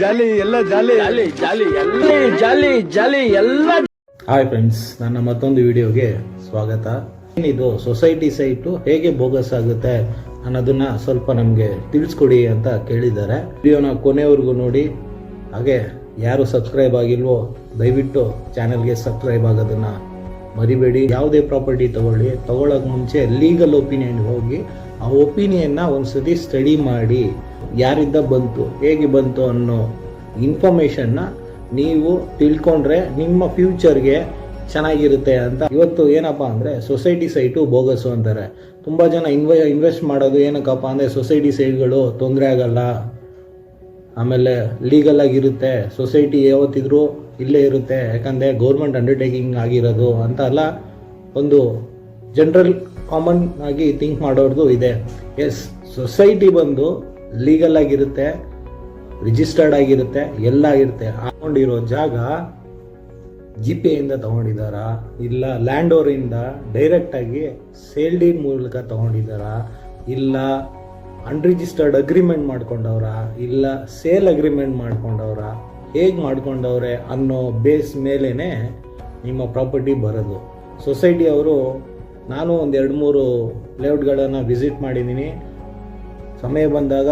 ಜಾಲಿ ಎಲ್ಲ ಜಾಲಿ. ಜಾಲಿ ಜಾಲಿ ಎಲ್ಲ ಜಾಲಿ ಜಾಲಿ ಎಲ್ಲ ಹಾಯ್ ಫ್ರೆಂಡ್ಸ್ ನನ್ನ ಮತ್ತೊಂದು ವಿಡಿಯೋಗೆ ಸ್ವಾಗತ. ಏನಿದು ಸೊಸೈಟಿ ಸೈಟು ಹೇಗೆ ಬೋಗಸ್ ಆಗುತ್ತೆ ಅನ್ನೋದನ್ನ ಸ್ವಲ್ಪ ನಮಗೆ ತಿಳಿಸ್ಕೊಡಿ ಅಂತ ಕೇಳಿದ್ದಾರೆ. ವಿಡಿಯೋನ ಕೊನೆವರೆಗೂ ನೋಡಿ. ಹಾಗೆ ಯಾರು ಸಬ್ಸ್ಕ್ರೈಬ್ ಆಗಿಲ್ವೋ ದಯವಿಟ್ಟು ಚಾನೆಲ್ಗೆ ಸಬ್ಸ್ಕ್ರೈಬ್ ಆಗೋದನ್ನ ಮರಿಬೇಡಿ. ಯಾವುದೇ ಪ್ರಾಪರ್ಟಿ ತಗೊಳ್ಳಿ. ತಗೊಳ್ಳೋಕೆ ಮುಂಚೆ ಲೀಗಲ್ ಒಪಿನಿಯನ್ ಹೋಗಿ ಆ ಒಪಿನಿಯನ್ನ ಒಂದ್ಸತಿ ಸ್ಟಡಿ ಮಾಡಿ. ಯಾರಿಂದ ಬಂತು, ಹೇಗೆ ಬಂತು ಅನ್ನೋ ಇನ್ಫಾರ್ಮೇಷನ್ನ ನೀವು ತಿಳ್ಕೊಂಡ್ರೆ ನಿಮ್ಮ ಫ್ಯೂಚರ್ಗೆ ಚೆನ್ನಾಗಿರುತ್ತೆ ಅಂತ. ಇವತ್ತು ಏನಪ್ಪ ಅಂದರೆ ಸೊಸೈಟಿ ಸೈಟು ಬೋಗಸು ಅಂತಾರೆ. ತುಂಬ ಜನ ಇನ್ವೆ ಇನ್ವೆಸ್ಟ್ ಮಾಡೋದು ಏನಕ್ಕಪ್ಪ ಅಂದರೆ ಸೊಸೈಟಿ ಸೈಟ್ಗಳು ತೊಂದರೆ ಆಗಲ್ಲ. ಆಮೇಲೆ ಲೀಗಲ್ ಆಗಿರುತ್ತೆ ಸೊಸೈಟಿ ಯಾವತ್ತಿದ್ರೂ ಇಲ್ಲೇ ಇರುತ್ತೆ. ಯಾಕಂದರೆ ಗೌರ್ಮೆಂಟ್ ಅಂಡರ್ಟೇಕಿಂಗ್ ಆಗಿರೋದು ಅಂತ ಎಲ್ಲ ಒಂದು ಜನರಲ್ ಕಾಮನ್ ಆಗಿ ಥಿಂಕ್ ಮಾಡೋರ್ದು ಇದೆ. ಎಸ್ ಸೊಸೈಟಿ ಬಂದು ಲೀಗಲ್ ಆಗಿರುತ್ತೆ ರಿಜಿಸ್ಟರ್ಡ್ ಆಗಿರುತ್ತೆ, ಎಲ್ಲ ಆಗಿರುತ್ತೆ. ಹಾಕೊಂಡಿರೋ ಜಾಗ ಜಿ ಪಿ ಇಂದ ತಗೊಂಡಿದ್ದಾರಾ? ಇಲ್ಲ ಲ್ಯಾಂಡ್ ಓವರಿಂದ ಡೈರೆಕ್ಟ್ ಆಗಿ ಸೇಲ್ ಡೀಡ್ ಮೂಲಕ ತಗೊಂಡಿದ್ದಾರಾ? ಇಲ್ಲ ಅನ್ರಿಜಿಸ್ಟರ್ಡ್ ಅಗ್ರಿಮೆಂಟ್ ಮಾಡ್ಕೊಂಡವ್ರ? ಇಲ್ಲ ಸೇಲ್ ಅಗ್ರಿಮೆಂಟ್ ಮಾಡ್ಕೊಂಡವ್ರ? ಹೇಗೆ ಮಾಡ್ಕೊಂಡವ್ರೆ ಅನ್ನೋ ಬೇಸ್ ಮೇಲೇ ನಿಮ್ಮ ಪ್ರಾಪರ್ಟಿ ಬರೋದು. ಸೊಸೈಟಿ ಅವರು, ನಾನು ಒಂದು ಎರಡು ಮೂರು ಲೇಔಟ್ಗಳನ್ನು ವಿಸಿಟ್ ಮಾಡಿದ್ದೀನಿ. ಸಮಯ ಬಂದಾಗ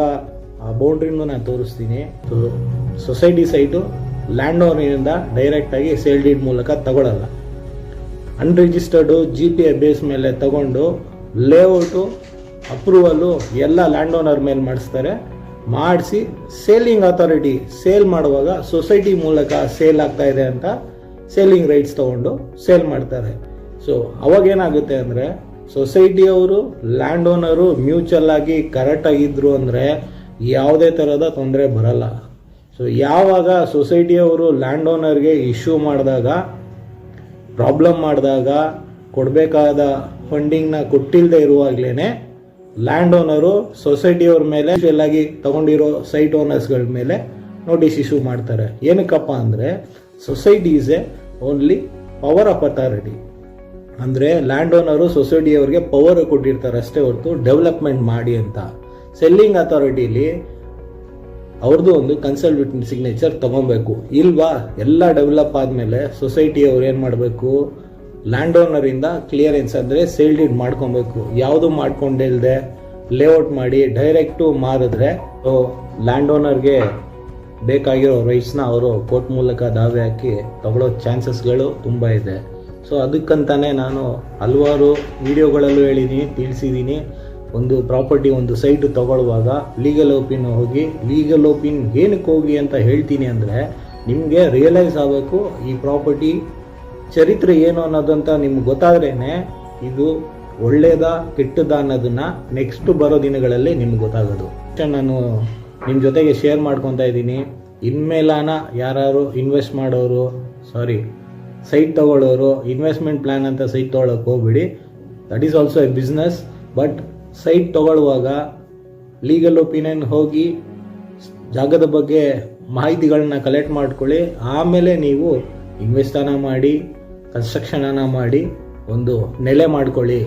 ಆ ಬೌಂಡ್ರಿನೂ ನಾನು ತೋರಿಸ್ತೀನಿ. ಸೊಸೈಟಿ ಸೈಟು, ಲ್ಯಾಂಡ್ ಓನರಿಂದ ಡೈರೆಕ್ಟಾಗಿ ಸೇಲ್ ಡೀಡ್ ಮೂಲಕ ತಗೊಳ್ಳಲ್ಲ unregistered G P A base ಮೇಲೆ ತಗೊಂಡು ಲೇಔಟು ಅಪ್ರೂವಲ್ಲು ಎಲ್ಲ ಲ್ಯಾಂಡ್ ಓನರ್ ಮೇಲೆ ಮಾಡಿಸ್ತಾರೆ. ಮಾಡಿಸಿ ಸೇಲಿಂಗ್ ಅಥಾರಿಟಿ ಸೇಲ್ ಮಾಡುವಾಗ ಸೊಸೈಟಿ ಮೂಲಕ ಸೇಲ್ ಆಗ್ತಾ ಇದೆ ಅಂತ ಸೇಲಿಂಗ್ ರೈಟ್ಸ್ ತಗೊಂಡು ಸೇಲ್ ಮಾಡ್ತಾರೆ. ಸೊ ಅವಾಗ ಏನಾಗುತ್ತೆ ಅಂದರೆ ಸೊಸೈಟಿಯವರು ಲ್ಯಾಂಡ್ ಓನರು ಮ್ಯೂಚುವಲ್ ಆಗಿ ಕರೆಕ್ಟ್ ಆಗಿದ್ರು ಅಂದರೆ ಯಾವುದೇ ಥರದ ತೊಂದರೆ ಬರಲ್ಲ. ಸೊ ಯಾವಾಗ ಸೊಸೈಟಿಯವರು ಲ್ಯಾಂಡ್ ಓನರ್ಗೆ ಇಶ್ಯೂ ಮಾಡಿದಾಗ ಪ್ರಾಬ್ಲಮ್ ಮಾಡಿದಾಗ, ಕೊಡಬೇಕಾದ ಫಂಡಿಂಗ್ನ ಕೊಟ್ಟಿಲ್ಲದೆ ಇರುವಾಗಲೇ ಲ್ಯಾಂಡ್ ಓನರು ಸೊಸೈಟಿಯವ್ರ ಮೇಲೆ ಆಗಿ ತಗೊಂಡಿರೋ ಸೈಟ್ ಓನರ್ಸ್ಗಳ ಮೇಲೆ ನೋಟಿಸ್ ಇಶ್ಯೂ ಮಾಡ್ತಾರೆ. ಏನಕ್ಕಪ್ಪ ಅಂದರೆ, society is a only power of authority ಅಂದರೆ ಲ್ಯಾಂಡ್ ಓನರು ಸೊಸೈಟಿಯವ್ರಿಗೆ ಪವರ್ ಕೊಟ್ಟಿರ್ತಾರೆ ಅಷ್ಟೇ ಹೊರತು ಡೆವಲಪ್ಮೆಂಟ್ ಮಾಡಿ ಅಂತ. ಸೆಲ್ಲಿಂಗ್ ಅಥಾರಿಟಿಲಿ ಅವ್ರದ್ದು ಒಂದು ಕನ್ಸಲ್ಟೆಂಟ್ ಸಿಗ್ನೇಚರ್ ತಗೊಬೇಕು. ಇಲ್ವಾ? ಎಲ್ಲ ಡೆವಲಪ್ ಆದಮೇಲೆ ಸೊಸೈಟಿಯವ್ರು ಏನು ಮಾಡಬೇಕು? ಲ್ಯಾಂಡ್ ಓನರಿಂದ ಕ್ಲಿಯರೆನ್ಸ್ ಅಂದರೆ ಸೇಲ್ ಡೀಡ್ ಮಾಡ್ಕೊಬೇಕು. ಯಾವುದು ಮಾಡ್ಕೊಂಡಿಲ್ಲದೆ ಲೇಔಟ್ ಮಾಡಿ ಡೈರೆಕ್ಟು ಮಾರಿದ್ರೆ ಲ್ಯಾಂಡ್ ಓನರ್ಗೆ ಬೇಕಾಗಿರೋ ರೈಟ್ಸ್ನ ಅವರು ಕೋರ್ಟ್ ಮೂಲಕ ದಾವೆ ಹಾಕಿ ತಗೊಳ್ಳೋ ಚಾನ್ಸಸ್ಗಳು ತುಂಬ ಇದೆ. ಸೊ ಅದಕ್ಕಂತಾನೆ ನಾನು ಹಲವಾರು ವಿಡಿಯೋಗಳಲ್ಲೂ ಹೇಳಿದ್ದೀನಿ ತಿಳಿಸಿದ್ದೀನಿ ಒಂದು ಪ್ರಾಪರ್ಟಿ, ಒಂದು ಸೈಟ್ ತಗೊಳ್ಳುವಾಗ ಲೀಗಲ್ ಓಪಿನ್ ಹೋಗಿ ಲೀಗಲ್ ಓಪಿನ್ ಏನಕ್ಕೆ ಹೋಗಿ ಅಂತ ಹೇಳ್ತೀನಿ ಅಂದರೆ, ನಿಮಗೆ ರಿಯಲೈಸ್ ಆಗಬೇಕು ಈ ಪ್ರಾಪರ್ಟಿ ಚರಿತ್ರೆ ಏನು ಅನ್ನೋದಂತ ನಿಮ್ಗೆ ಗೊತ್ತಾದ್ರೇ ಇದು ಒಳ್ಳೇದ, ಕೆಟ್ಟದ ಅನ್ನೋದನ್ನ ನೆಕ್ಸ್ಟ್ ಬರೋ ದಿನಗಳಲ್ಲಿ ನಿಮ್ಗೆ ಗೊತ್ತಾಗೋದು. ನಾನು ನಿಮ್ಮ ಜೊತೆಗೆ ಶೇರ್ ಮಾಡ್ಕೊತಾ ಇದ್ದೀನಿ. ಇನ್ಮೇಲಾನ ಯಾರು ಇನ್ವೆಸ್ಟ್ ಮಾಡೋರು ಸಾರಿ ಸೈಟ್ ತಗೊಳ್ಳೋರು ಇನ್ವೆಸ್ಟ್ಮೆಂಟ್ ಪ್ಲ್ಯಾನ್ ಅಂತ ಸೈಟ್ ತೊಗೊಳಕ್ಕೆ ಹೋಗ್ಬಿಡಿ. That is also a business but site ತಗೊಳ್ಳುವಾಗ ಲೀಗಲ್ ಒಪಿನಿಯನ್ ಹೋಗಿ ಜಾಗದ ಬಗ್ಗೆ ಮಾಹಿತಿಗಳನ್ನ ಕಲೆಕ್ಟ್ ಮಾಡ್ಕೊಳ್ಳಿ. ಆಮೇಲೆ ನೀವು ಇನ್ವೆಸ್ಟನ್ನ ಮಾಡಿ ಕನ್ಸ್ಟ್ರಕ್ಷನನ್ನು ಮಾಡಿ ಒಂದು ನೆಲೆ ಮಾಡ್ಕೊಳ್ಳಿ.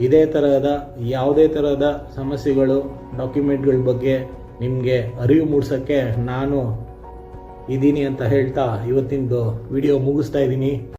ಇದೇ ಥರದ ಯಾವುದೇ ಥರದ ಸಮಸ್ಯೆಗಳು ಡಾಕ್ಯುಮೆಂಟ್ಗಳ ಬಗ್ಗೆ ನಿಮಗೆ ಅರಿವು ಮೂಡಿಸೋಕ್ಕೆ ನಾನು ಇದ್ದೀನಿ ಅಂತ ಹೇಳ್ತಾ ಇವತ್ತಿಂದು ವಿಡಿಯೋ ಮುಗಿಸ್ತಾ ಇದ್ದೀನಿ.